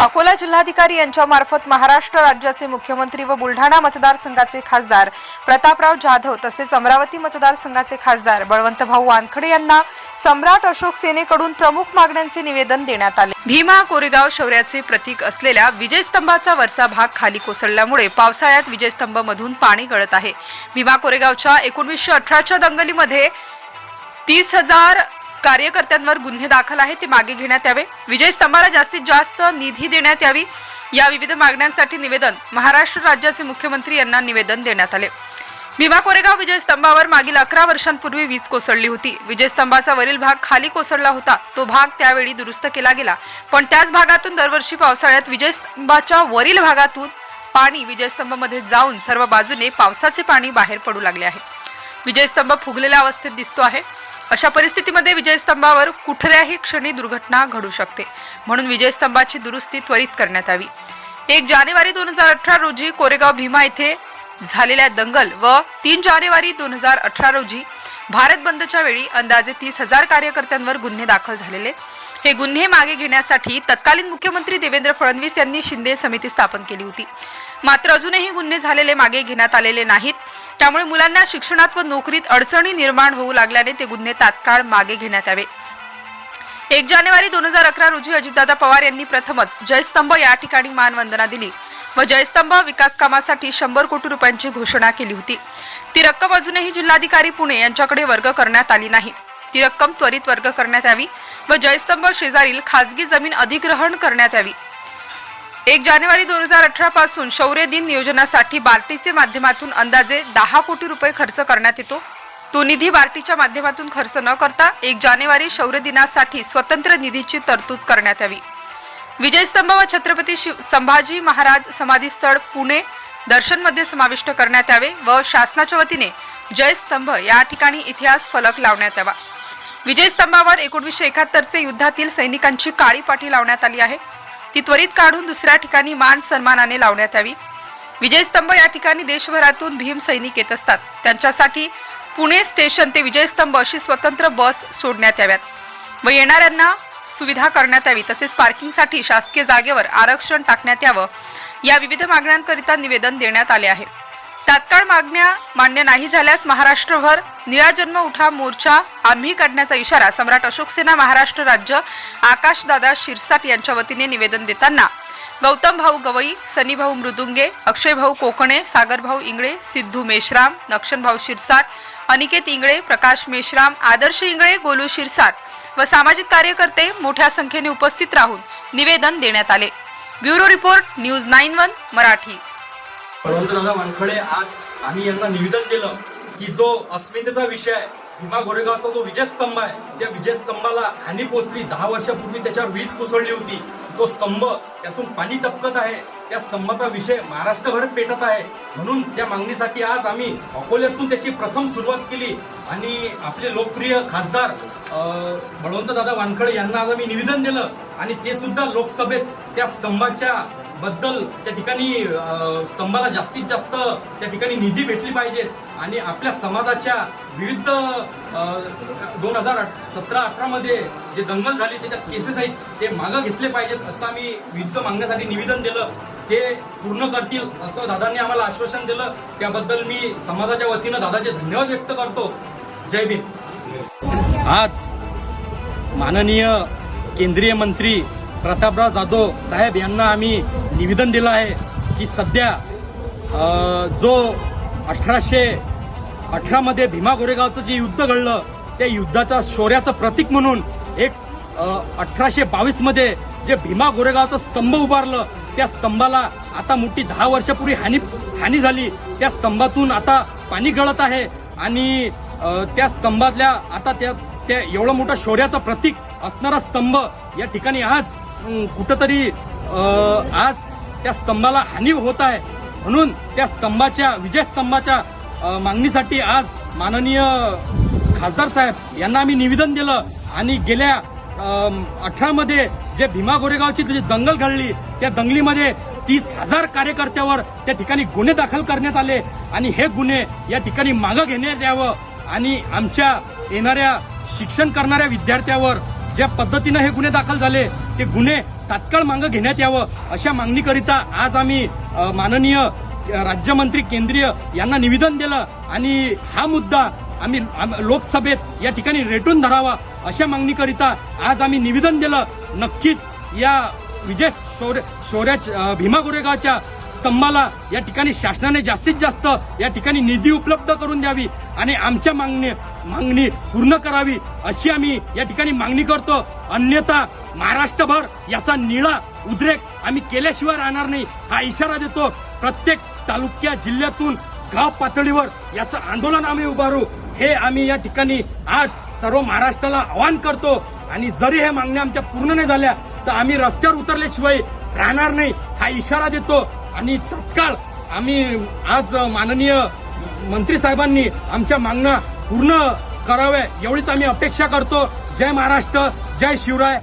अकोला जिल्हाधिकारी यांच्यामार्फत महाराष्ट्र राज्याचे मुख्यमंत्री व बुलढाणा मतदारसंघाचे खासदार प्रतापराव जाधव तसेच अमरावती मतदारसंघाचे खासदार बळवंत भाऊ वानखडे यांना सम्राट अशोक सेनेकडून प्रमुख मागण्यांचे निवेदन देण्यात आले. भीमा कोरेगाव शौर्याचे प्रतीक असलेल्या विजयस्तंभाचा वरचा भाग खाली कोसळल्यामुळे पावसाळ्यात विजयस्तंभ मधून पाणी गळत आहे. भीमा कोरेगावच्या एकोणीसशे अठराच्या दंगलीमध्ये तीस हजार कार्यकर्त्यांवर गुन्हे दाखल आहेत ते मागे घेण्यात यावे. विजय स्तंभाला जास्तीत जास्त निधी देण्यात यावी या विविध मागण्यांसाठी निवेदन महाराष्ट्र राज्याचे मुख्यमंत्री यांना निवेदन देण्यात आले. भीमा कोरेगाव विजय स्तंभावर मागील अकरा वर्षांपूर्वी वीज कोसळली होती. विजय स्तंभाचा वरील भाग खाली कोसळला होता. तो भाग त्यावेळी दुरुस्त केला गेला. पण त्याच भागातून दरवर्षी पावसाळ्यात विजय स्तंभाच्या वरील भागातून पाणी विजयस्तंभामध्ये जाऊन सर्व बाजूने पावसाचे पाणी बाहेर पडू लागले आहे. विजयस्तंभ फुगलेल्या अवस्थेत दिसतो आहे. अशा परिस्थितीमध्ये विजयस्तंभावर कुठल्याही क्षणी दुर्घटना घडू शकते. म्हणून विजयस्तंभाची दुरुस्ती त्वरित करण्यात यावी. एक जानेवारी दोन हजार अठरा रोजी कोरेगाव भीमा येथे झालेल्या दंगल व तीन जानेवारी दोन हजार अठरा रोजी भारत बंदच्या वेळी अंदाजे तीस हजार कार्यकर्त्यांवर गुन्हे दाखल झालेले. हे गुन्हे मागे घेण्यासाठी तत्कालीन मुख्यमंत्री देवेंद्र फडणवीस यांनी शिंदे समिती स्थापन केली होती. मात्र अजूनही गुन्हे झालेले मागे घेण्यात आलेले नाहीत. त्यामुळे मुलांना शिक्षणात व नोकरीत अडचणी निर्माण होऊ लागल्याने ते गुन्हे तात्काळ मागे घेण्यात यावे. एक जानेवारी दोन हजार अकरा रोजी अजितदादा पवार यांनी प्रथमच जयस्तंभ या ठिकाणी मानवंदना दिली. व जयस्तंभ विकास कामासाठी शंभर कोटी रुपयांची घोषणा केली होती. ती रक्कम अजूनही जिल्हाधिकारी पुणे यांच्याकडे वर्ग करण्यात आली नाही. ती रक्कम त्वरित वर्ग करण्यात यावी व जयस्तंभ शेजारील खासगी जमीन अधिग्रहण करण्यात यावी. एक जानेवारी दोन हजार अठरा पासून शौर्य दिन नियोजनासाठी बार्टीचे माध्यमातून अंदाजे दहा कोटी रुपये खर्च करण्यात येतो. तो निधी बार्टीच्या माध्यमातून खर्च न करता एक जानेवारी शौर्य दिनासाठी स्वतंत्र निधीची तरतूद करण्यात यावी. विजयस्तंभ व छत्रपती शिव संभाजी महाराज समाधीस्थळ पुणे दर्शनमध्ये समाविष्ट करण्यात यावे व शासनाच्या वतीने जयस्तंभ या ठिकाणी इतिहास फलक लावण्यात यावा. विजयस्तंभावर एकोणीसशे एकाहत्तरचे युद्धातील सैनिकांची काळी पाठी लावण्यात आली आहे. ती त्वरित काढून दुसऱ्या ठिकाणी मान सन्मानाने लावण्यात यावी. विजयस्तंभ या ठिकाणी देशभरातून भीम सैनिक येत असतात. त्यांच्यासाठी पुणे स्टेशन ते विजयस्तंभ अशी स्वतंत्र बस सोडण्यात याव्यात व येणाऱ्यांना सुविधा करण्यात यावी तसेच पार्किंगसाठी शासकीय जागेवर आरक्षण टाकण्यात यावं या विविध मागण्यांकरिता निवेदन देण्यात आले आहे. तात्काळ मागण्या मान्य नाही झाल्यास महाराष्ट्रभर निळाजन्म उठा मोर्चा आम्ही काढण्याचा इशारा सम्राट अशोक सेना महाराष्ट्र राज्य आकाशदादा शिरसाट यांच्या वतीने निवेदन देताना गौतम भाऊ गवई सनी भाऊ मृदुंगे अक्षय भाऊ कोकणे सागर भाऊ इंगळे सिद्धू मेश्राम नक्षन भाऊ शिरसाट अनिकेत इंगळे प्रकाश मेश्राम आदर्श इंगळे गोलू शिरसाट व सामाजिक कार्यकर्ते मोठ्या संख्येने उपस्थित राहून निवेदन देण्यात आले. Bureau report news nine one Marathi. Balwantdada Wankhede आज आम्ही यांना निवेदन दिलं की जो अस्मितेचा विषय आहे भीमा गोरेगावचा जो विजयस्तंभ आहे त्या विजयस्तंभाला हानी पोचली दहा वर्षापूर्वी त्याच्यावर वीज कोसळली होती. तो स्तंभ त्यातून पाणी टपकत आहे. त्या स्तंभाचा विषय महाराष्ट्रभर पेटत आहे. म्हणून त्या मागणीसाठी आज आम्ही अकोल्यातून त्याची प्रथम सुरुवात केली. आणि आपले लोकप्रिय खासदार बळवंतदादा वानखडे यांना आज आम्ही निवेदन दिलं. आणि ते सुद्धा लोकसभेत त्या स्तंभाच्या बद्दल त्या ठिकाणी स्तंभाला जास्तीत जास्त त्या ठिकाणी निधी भेटली पाहिजेत आणि आपल्या समाजाच्या विविध दोन हजार सतरा अठरामध्ये जे दंगल झाली त्याच्यात केसेस आहेत ते मागं घेतले पाहिजेत असं आम्ही विविध मागण्यासाठी निवेदन दिलं. ते पूर्ण करतील असं दादांनी आम्हाला आश्वासन दिलं. त्याबद्दल मी समाजाच्या वतीनं दादाचे धन्यवाद व्यक्त करतो. जय भीम. आज माननीय केंद्रीय मंत्री प्रतापराव जाधव साहेब यांना आम्ही निवेदन दिलं आहे की सध्या जो अठराशे अठरामध्ये भीमा गोरेगावचं जे युद्ध घडलं त्या युद्धाचा शौर्याचं प्रतीक म्हणून एक अठराशे बावीसमध्ये जे भीमा गोरेगावचं स्तंभ उभारलं त्या स्तंभाला आता मोठी दहा वर्षापूर्वी हानी हानी झाली. त्या स्तंभातून आता पाणी गळत आहे आणि त्या स्तंभातल्या आता त्या त्या एवढं मोठं शौर्याचं प्रतीक असणारा स्तंभ या ठिकाणी आज कुठंतरी आज त्या स्तंभाला हानी होत आहे. म्हणून त्या स्तंभाच्या विजय स्तंभाच्या मागणीसाठी आज माननीय खासदार साहेब यांना आम्ही निवेदन दिलं आणि गेल्या अठरामध्ये जे भीमा गोरेगावची जी दंगल घडली त्या दंगलीमध्ये तीस हजार कार्यकर्त्यावर त्या ठिकाणी गुन्हे दाखल करण्यात आले आणि हे गुन्हे या ठिकाणी मागं घेण्यात यावं आणि आमच्या येणाऱ्या शिक्षण करणाऱ्या विद्यार्थ्यावर ज्या पद्धतीनं हे गुन्हे दाखल झाले ते गुन्हे तात्काळ मागं घेण्यात यावं अशा मागणीकरिता आज आम्ही माननीय राज्यमंत्री केंद्रीय यांना निवेदन दिलं आणि हा मुद्दा आम्ही आम- लोकसभेत या ठिकाणी रेटून धरावा अशा मागणीकरिता आज आम्ही निवेदन दिलं. नक्कीच या विजय शौर्य शौर्या भीमा गोरेगावच्या स्तंभाला या ठिकाणी शासनाने जास्तीत जास्त या ठिकाणी निधी उपलब्ध करून द्यावी आणि आमच्या मागणी मागणी पूर्ण करावी अशी आम्ही या ठिकाणी मागणी करतो. अन्यथा महाराष्ट्रभर याचा निळा उद्रेक आम्ही केल्याशिवाय राहणार नाही हा इशारा देतो. प्रत्येक तालुक्या जिल्ह्यातून गाव पातळीवर याचं आंदोलन आम्ही उभारू. हे आम्ही या ठिकाणी आज सर्व महाराष्ट्राला आवाहन करतो. आणि जरी हे मागण्या आमच्या पूर्ण नाही झाल्या तर आम्ही रस्त्यावर उतरल्याशिवाय राहणार नाही. हा इशारा देतो. आणि तत्काळ आम्ही आज माननीय मंत्री साहेबांनी आमच्या मागण्या पूर्ण कराव्या एवढीच आम्ही अपेक्षा करतो. जय महाराष्ट्र जय शिवराय.